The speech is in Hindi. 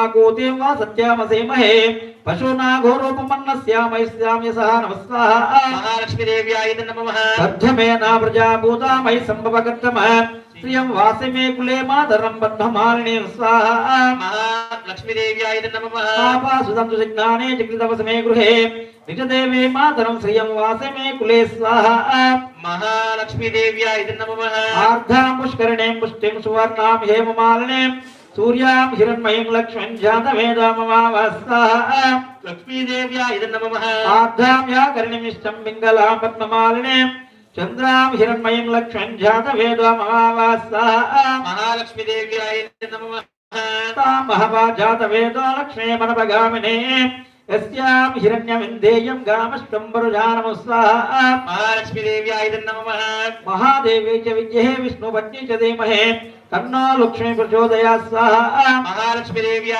माकूतिं वा सत्यामसेमहे पशूनाघोरोपमन्नस्यामयस्याम्य सह नमस्वाहा महालक्ष्मीदेव्याय नमः। सध्यमेना प्रजाभूता मयि सम्भवकर्तमः श्रियं वासि मे कुले मातरं बद्धमालिनी स्वाहा महालक्ष्मीदेव्याय नमः। पापासुदन्तु सिग्नाने चिकृतवसमे गृहे। निजदेवे मातरं श्रियं वासि मे कुले स्वाहा। महालक्ष्मीदेव्याय नमः। आर्धां पुष्करिणीं पुष्टिं सुवर्णां हेममालिनीं। సూర్యాం హిరణ్మయం లక్ష్మీం జాతవేదామవావస్థా లక్ష్మీదేవ్యా ఇది నమ. ఆద్యాం యా కరిణమిష్టం పింగళాం పద్మమాలినీం. చంద్రాం హిరణ్మయం లక్ష్మీం జాతవేదామవావస్థా మహాలక్ష్మీదేవ్యా ఇది నమ. మహవా జాతవేదో లక్ష్మీ మనపగామినీం. यस्यां हिरण्यमिन्देयम् गामष्टम्बरुजानमुस्वाहा महालक्ष्मीदेव्याय नमः। महादेवी च विद्महे विष्णुपत्नी च धीमहे। तन्नो लक्ष्मी प्रचोदयात् स्वाहा। महालक्ष्मीदेव्याय